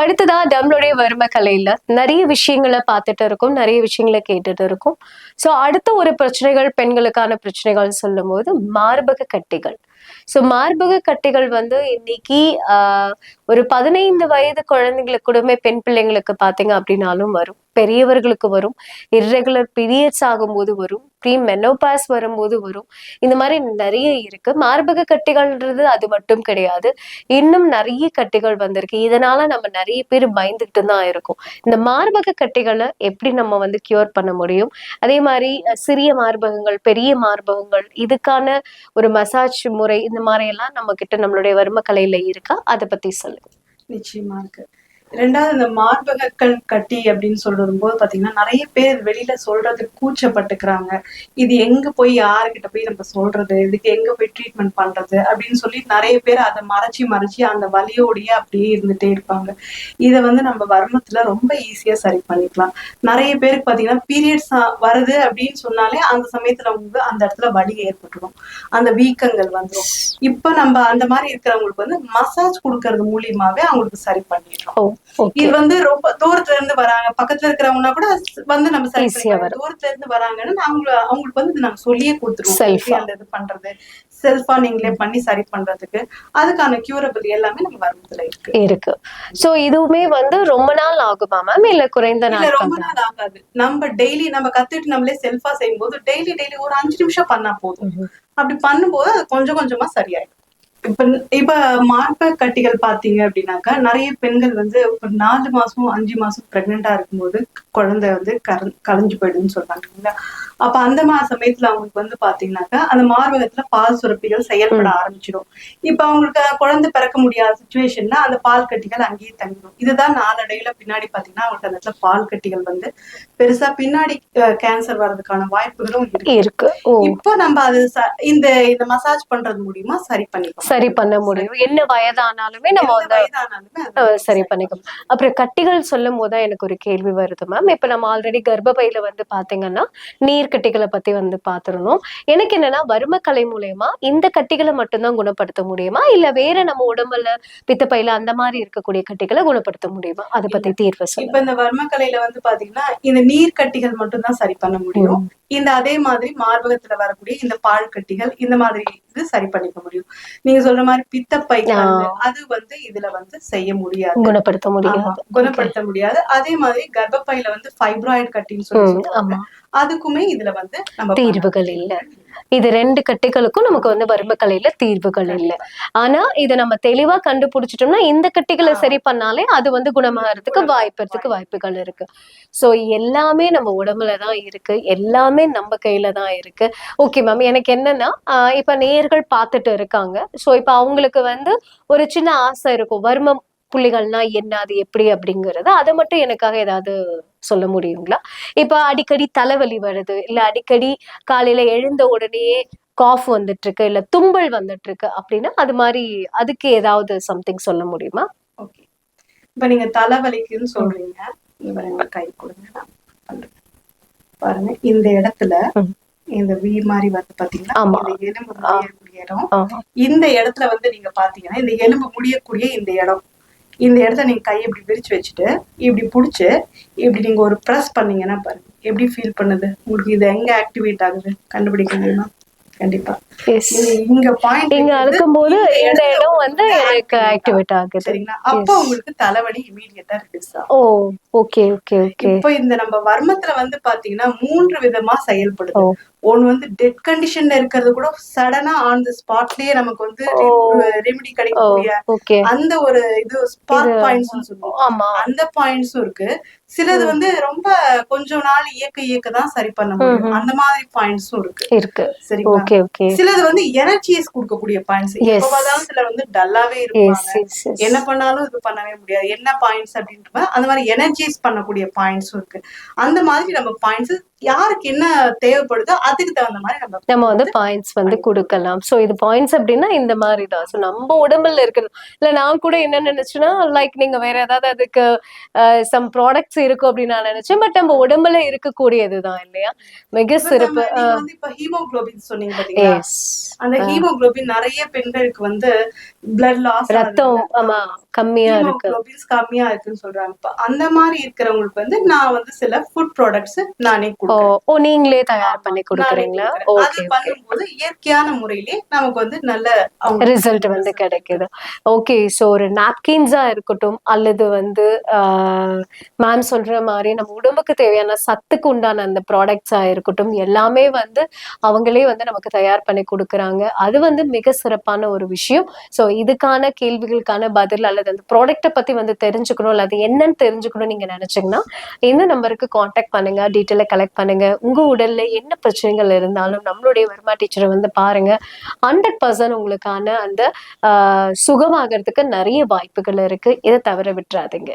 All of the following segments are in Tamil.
அடுத்ததா நம்மளுடைய வறுமை கலையில நிறைய விஷயங்களை பார்த்துட்டு இருக்கோம் நிறைய விஷயங்களை கேட்டுட்டு இருக்கோம். சோ அடுத்த ஒரு பிரச்சனைகள் பெண்களுக்கான பிரச்சனைகள் சொல்லும் போது மார்பக கட்டிகள். சோ மார்பக கட்டிகள் வந்து இன்னைக்கு ஆஹ் ஒரு பதினைந்து வயது குழந்தைங்களுக்கு கூடமே பெண் பிள்ளைங்களுக்கு பார்த்தீங்க அப்படின்னாலும் வரும். பெரியவர்களுக்கு வரும். இர்ரெகுலர் பீரியட்ஸ் ஆகும்போது வரும். ப்ரீ மெனோபாஸ் வரும்போது வரும். இந்த மாதிரி நிறைய இருக்கு. மார்பக கட்டிகள்ன்றது அது மட்டும் கிடையாது. இன்னும் நிறைய கட்டிகள் வந்திருக்கு. இதனால நம்ம நிறைய பேர் பயந்துகிட்டு தான் இருக்கோம். இந்த மார்பக கட்டிகளை எப்படி நம்ம வந்து கியூர் பண்ண முடியும்? அதே மாதிரி சிறிய மார்பகங்கள் பெரிய மார்பகங்கள் இதுக்கான ஒரு மசாஜ் முறை இந்த மாதிரி எல்லாம் நம்ம கிட்ட நம்மளுடைய வரும கலையில இருக்கா? அதை பத்தி சொல்லுங்க. நிச்சயமா இருக்கு. ரெண்டாவது இந்த மார்பகங்கள் கட்டி அப்படின்னு சொல்லும் போது பாத்தீங்கன்னா நிறைய பேர் வெளியில சொல்றதுக்கு கூச்சப்பட்டுக்கிறாங்க. இது எங்க போய் யாருக்கிட்ட போய் நம்ம சொல்றது? இதுக்கு எங்க போய் ட்ரீட்மெண்ட் பண்றது? அப்படின்னு சொல்லி நிறைய பேர் அதை மறைச்சு மறைச்சு அந்த வலியோடயே அப்படியே இருந்துட்டே இருப்பாங்க. இதை வந்து நம்ம வர்மத்துல ரொம்ப ஈஸியா சரி பண்ணிக்கலாம். நிறைய பேருக்கு பாத்தீங்கன்னா பீரியட்ஸ் வருது அப்படின்னு சொன்னாலே அந்த சமயத்துல உங்களுக்கு அந்த இடத்துல வலி ஏற்பட்டுரும். அந்த வீக்கங்கள் வந்துடும் இப்ப நம்ம அந்த மாதிரி இருக்கிறவங்களுக்கு வந்து மசாஜ் கொடுக்கறது மூலியமாவே அவங்களுக்கு சரி பண்ணிடுறோம் இது வந்து ரொம்ப தூரத்துல இருந்து வராங்க. பக்கத்துல இருக்கிறவங்கன்னா கூட வந்து நம்ம. தூரத்துல இருந்து வராங்கன்னு அவங்க அவங்களுக்கு வந்து இது நாங்க சொல்லியே கொடுத்துருவோம். அந்த இது பண்றது? செல்ஃபா நீங்களே பண்ணி சரி பண்றதுக்கு. அதுக்கான கியூரபிள் எல்லாமே நம்ம வர்மத்துல இருக்கு. இருக்கு. சோ இதுவுமே வந்து ரொம்ப நாள் ஆகுமா மேம் இல்ல குறைந்த நாட்கள் ரொம்ப நாள் ஆகாது. நம்ம டெய்லி நம்ம கத்துட்டு நம்மளே செல்ஃபா செய்யும்போது டெய்லி டெய்லி ஒரு அஞ்சு நிமிஷம் பண்ணா போதும். அப்படி பண்ணும்போது அது கொஞ்சம் கொஞ்சமா சரியாயிடும். இப்ப இப்ப மார்பக கட்டிகள் பாத்தீங்க அப்படின்னாக்கா நிறைய பெண்கள் வந்து ஒரு நாலு மாசம் அஞ்சு மாசம் பிரெக்னெண்டா இருக்கும்போது குழந்தை வந்து கர- கலைஞ்சு போயிடுன்னு சொல்றாங்க இல்லைங்களா? அப்ப அந்த மாதிரி சமயத்துல அவங்களுக்கு வந்து பாத்தீங்கன்னாக்கா அந்த மார்பகத்துல பால் சுரப்பிகள் செயல்பட ஆரம்பிச்சிடும். இப்ப அவங்களுக்கு குழந்தை பிறக்க முடியாத சுச்சுவேஷன்ல அந்த பால் கட்டிகள் அங்கேயே தங்கிடும். இதுதான் நாளடைவுல பின்னாடி பாத்தீங்கன்னா அவங்களுக்கு அந்த இடத்துல பால் கட்டிகள் வந்து பெருசா பின்னாடி கேன்சர் வர்றதுக்கான வாய்ப்புகளும் இருக்கு. இப்போ நம்ம அது இந்த இந்த மசாஜ் பண்றது மூலியமா சரி பண்ணிக்கலாம் சரி பண்ண முடியும். என்ன வயதானாலுமே நம்ம வந்து சரி பண்ணிக்கலாம். அப்புறம் கட்டிகள் சொல்லும் போது தான் எனக்கு ஒரு கேள்வி வருது மேம் இப்ப நம்ம ஆல்ரெடி கர்ப்பப்பையில வந்து பாத்தீங்கன்னா நீர் கட்டிகளை பத்தி வந்து பாத்துருந்தோம். எனக்கு என்னன்னா வர்மக்கலை மூலயமா இந்த கட்டிகளை மட்டும்தான் குணப்படுத்த முடியுமா? இல்ல வேற நம்ம உடம்புல பித்தப்பையில அந்த மாதிரி இருக்கக்கூடிய கட்டிகளை குணப்படுத்த முடியுமா? அதை பத்தி தீர்வு சொல்லுங்க. இப்ப இந்த வர்மக்கலையில வந்து பாத்தீங்கன்னா இந்த நீர் கட்டிகள் மட்டும் தான் சரி பண்ண முடியும். இந்த அதே மாதிரி மார்பகத்துல வரக்கூடிய இந்த பால் கட்டிகள் இந்த மாதிரி இது சரி பண்ணிக்க முடியும். நீங்க சொல்ற மாதிரி பித்தப்பை அது வந்து இதுல வந்து செய்ய முடியாது. குணப்படுத்த முடியாது. குணப்படுத்த முடியாது. அதே மாதிரி கர்ப்பப்பையில வந்து ஃபைப்ராய்டு கட்டின்னு சொல்லி அதுக்குமே இதுல வந்து நம்ம தீர்வுகள் இல்ல. இது ரெண்டு கட்டிகளுக்கும் நமக்கு வந்து வர்மக்கலையில தீர்வுகள் இல்ல. ஆனா இதை நம்ம தெளிவா கண்டுபிடிச்சிட்டோம்னா இந்த கட்டிகளை சரி பண்ணாலே அது வந்து குணமாகறதுக்கு வாய்ப்புறதுக்கு வாய்ப்புகள் இருக்கு. சோ எல்லாமே நம்ம உடம்புல தான் இருக்கு. எல்லாமே நம்ம கையில தான் இருக்கு. ஓகே மேம் எனக்கு என்னன்னா இப்ப நேயர்கள் பார்த்துட்டு இருக்காங்க. சோ இப்ப அவங்களுக்கு வந்து ஒரு சின்ன ஆசை இருக்கும். வர்மம் புள்ளிகள்னா என்ன அது எப்படி அப்படிங்கறது அதை மட்டும் எனக்காக ஏதாவது சொல்ல முடியுங்களா? இப்ப அடிக்கடி தலைவலி வருது இல்ல அடிக்கடி காலையில எழுந்த உடனேயே காஃப் வந்துட்டு இருக்கு இல்ல தும்பல் வந்துட்டு இருக்கு அப்படின்னா அது மாதிரி அதுக்கு ஏதாவது சம்திங் சொல்ல முடியுமா? ஓகே இப்ப நீங்க தலைவலிக்குன்னு சொல்றீங்க. கை கொடுங்க. பாருங்க இந்த இடத்துல. இந்த வி மாதிரி வந்து பாத்தீங்கன்னா. இந்த எலும்பு முடியக்கூடிய இடம். இந்த இடத்துல வந்து நீங்க பாத்தீங்கன்னா இந்த எலும்பு முடியக்கூடிய இந்த இடம். இந்த இடத்த நீங்க கை இப்படி விரிச்சு வச்சுட்டு இப்படி புடிச்சு இப்படி நீங்க ஒரு பிரஸ் பண்ணீங்கன்னா பாருங்க. எப்படி ஃபீல் பண்ணுது? உங்களுக்கு இது எங்க ஆக்டிவேட் ஆகுது? கண்டுபிடிக்க முடியுமா? கண்டிப்பா. இங்க பாயிண்ட் இங்க இருக்கும்போது இந்த இடம் வந்து எனக்கு ஆக்டிவேட் ஆகுது. சரிங்களா? அப்ப உங்களுக்கு தலைவலி இமீடியட்டா release oh okay okay okay இப்போ இந்த நம்ம வர்மத்துல வந்து பாத்தீங்கன்னா மூன்று விதமா செயல்படுது. ஒண்ணு வந்து டெட் கண்டிஷன்ல இருக்கிறது கூட சடனா ஆன் த ஸ்பாட்லயே நமக்கு வந்து. ரெமெடி கிடைக்கக்கூடிய அந்த ஒரு இது ஸ்பாட் பாயிண்ட்ஸ் சொல்லுவோம். அந்த பாயிண்ட்ஸும் இருக்கு. சிலது வந்து ரொம்ப கொஞ்ச நாள் இயக்க இயக்க தான் சரி பண்ண முடியும். அந்த மாதிரி பாயிண்ட்ஸும் இருக்கு. இருக்கு. சரிங்களா? ஓகே ஓகே சிலது வந்து எனர்ஜிஸ் கொடுக்கக்கூடிய பாயிண்ட்ஸ். எப்ப பார்த்தாலும் சிலர் வந்து டல்லாவே இருப்பாங்க. என்ன பண்ணாலும் இது பண்ணவே முடியாது. என்ன பாயிண்ட்ஸ் அப்படின்ற அந்த மாதிரி எனர்ஜைஸ் பண்ணக்கூடிய பாயிண்ட்ஸும் இருக்கு. அந்த மாதிரி நம்ம பாயிண்ட்ஸ் யாருக்கு என்ன தேவைப்படுதோ அதுக்கு தகுந்த மாதிரி நம்ம நம்ம வந்து பாயிண்ட்ஸ் வந்து கொடுக்கலாம். சோ இது பாயிண்ட்ஸ் அப்படின்னா இந்த மாதிரி தான் ஸோ நம்ம உடம்புல இருக்கணும். இல்ல நான் கூட என்ன நினைச்சேன்னா லைக் நீங்க வேற ஏதாவது அதுக்கு சம் ப்ராடக்ட்ஸ் இருக்கும் அப்படின்னு நான் நினைச்சேன். பட் நம்ம உடம்புல இருக்கக்கூடியது தான் இல்லையா? மிக சிறப்பு. இப்ப ஹீமோகுளோபின் சொன்னீங்க பாத்தீங்களா? அந்த ஹீமோகுளோபின் நிறைய பெண்களுக்கு வந்து பிளட் லாஸ் ரத்தம் ஆமா கம்மியா இருக்கு. ஹீமோகுளோபின்ஸ் கம்மியா இருக்குன்னு சொல்றாங்க. அந்த மாதிரி இருக்கிறவங்களுக்கு வந்து நான் வந்து சில ஃபுட் ப்ராடக்ட்ஸ் நானே ஓ நீங்களே தயார் பண்ணி கொடுக்குறீங்களா? ஓகே பண்ணும்போது இயற்கையான முறையிலே நமக்கு வந்து நல்ல ரிசல்ட் வந்து கிடைக்குது. ஓகே ஸோ ஒரு நாப்கின்ஸா இருக்கட்டும் அல்லது வந்து மேம் சொல்ற மாதிரி நம்ம உடம்புக்கு தேவையான சத்துக்கு உண்டான அந்த ப்ராடக்ட்ஸா இருக்கட்டும் எல்லாமே வந்து அவங்களே வந்து நமக்கு தயார் பண்ணி கொடுக்குறாங்க. அது வந்து மிக சிறப்பான ஒரு விஷயம். ஸோ இதுக்கான கேள்விகளுக்கான பதில் அல்லது அந்த ப்ராடக்ட்டை பத்தி வந்து தெரிஞ்சுக்கணும் அல்லது என்னன்னு தெரிஞ்சுக்கணும் நீங்க நினைச்சீங்கன்னா இந்த நம்பருக்கு காண்டாக்ட் பண்ணுங்க. டீட்டெயிலை கலெக்ட் பண்ணுங்க. உங்க உடல்ல என்ன பிரச்சனைகள் இருந்தாலும் நம்மளுடைய வர்மா டீச்சரை வந்து பாருங்க. ஹண்ட்ரட் பர்சன்ட் உங்களுக்கான அந்த ஆஹ், சுகமாகறதுக்கு நிறைய வாய்ப்புகள் இருக்கு. இதை தவிர விட்டுறாதீங்க.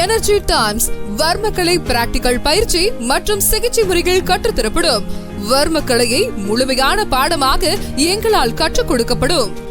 எனர்ஜி டைம்ஸ் வர்மக்கலை பிராக்டிகல் பயிற்சி மற்றும் சிகிச்சை முறைகள் கற்றுத்தரப்படும் வர்மக்கலையை முழுமையான பாடமாக எங்களால் கற்றுக் கொடுக்கப்படும்.